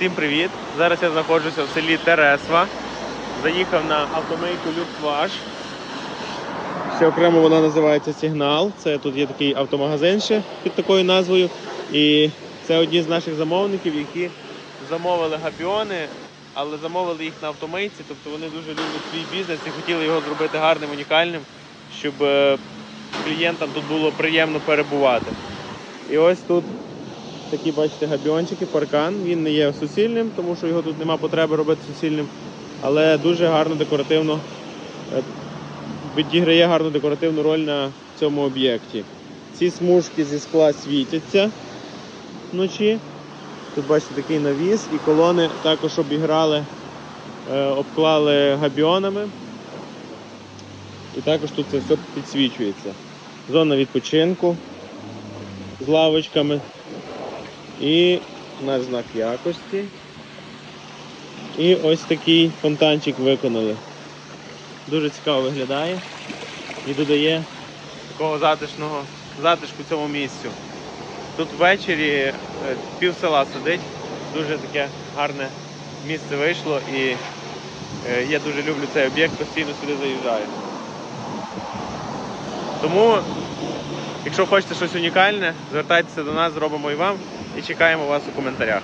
Всім привіт! Зараз я знаходжуся в селі Тересва. Заїхав на автомийку Люксваш. Ще окремо вона називається Сигнал. Це тут є такий автомагазин ще під такою назвою. І це одні з наших замовників, які замовили гапіони, але замовили їх на автомийці. Тобто вони дуже люблять свій бізнес і хотіли його зробити гарним, унікальним, щоб е, клієнтам тут було приємно перебувати. І ось тут такі, бачите, габіончики, паркан. Він не є суцільним, тому що його тут нема потреби робити суцільним, але дуже гарно декоративно е, відіграє гарну декоративну роль на цьому об'єкті. Ці смужки зі скла світяться вночі. Тут бачите такий навіс і колони також обіграли, е, обклали габіонами. І також тут це все підсвічується. Зона відпочинку з лавочками. І наш знак якості. І ось такий фонтанчик виконали. Дуже цікаво виглядає і додає такого затишного затишку цьому місцю. Тут ввечері е, пів села сидить, дуже таке гарне місце вийшло і е, я дуже люблю цей об'єкт, постійно сюди заїжджаю. Тому, якщо хочете щось унікальне, звертайтеся до нас, зробимо і вам і чекаємо вас у коментарях.